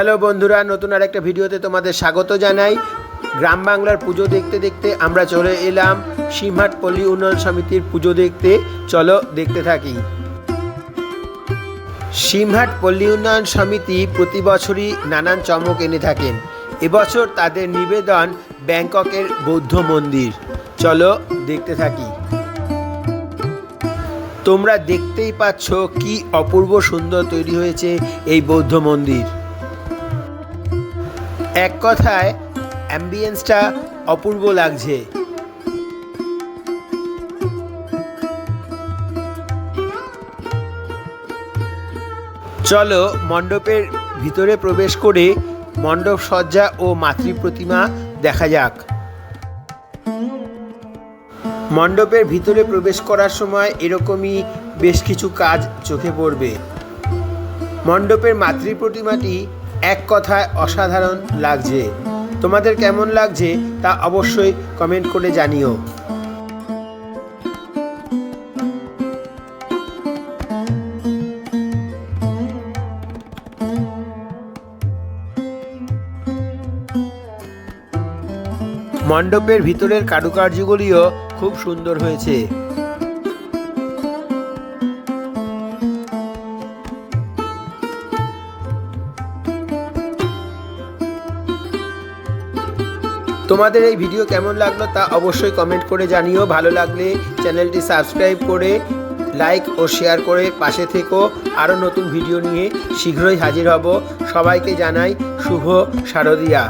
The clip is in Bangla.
হ্যালো বন্ধুরা, নতুন আর একটা ভিডিওতে তোমাদের স্বাগত জানাই। গ্রাম বাংলার পুজো দেখতে দেখতে আমরা চলে এলাম সিমহাট পল্লী উন্নয়ন সমিতির পুজো দেখতে। চলো দেখতে থাকি। সিমহাট পল্লী উন্নয়ন সমিতি প্রতি বছরই নানান চমক এনে থাকেন। এবছর তাদের নিবেদন ব্যাংককের বৌদ্ধ মন্দির। চলো দেখতে থাকি। তোমরা দেখতেই পাচ্ছ কি অপূর্ব সুন্দর তৈরি হয়েছে এই বৌদ্ধ মন্দির। এক কথায় অ্যাম্বিয়েন্সটা অপূর্ব লাগছে। চলো মণ্ডপের ভিতরে প্রবেশ করে মণ্ডপ সজ্জা ও মাতৃ প্রতিমা দেখা যাক। মণ্ডপের ভিতরে প্রবেশ করার সময় এরকমই বেশ কিছু কাজ চোখে পড়বে। মণ্ডপের মাতৃ প্রতিমাটি এক কথায় অসাধারণ লাগছে। তোমাদের কেমন লাগছে তা অবশ্যই কমেন্ট করে জানিও। মণ্ডপের ভিতরের কারুকার্যগুলিও খুব সুন্দর হয়েছে। তোমাদের এই ভিডিও কেমন লাগল তা অবশ্যই কমেন্ট করে জানিও। ভালো লাগলে চ্যানেলটি সাবস্ক্রাইব করে লাইক ও শেয়ার করে পাশে থেকো। আরও নতুন ভিডিও নিয়ে শীঘ্রই হাজির হব। সবাইকে জানাই শুভ শারদিয়া।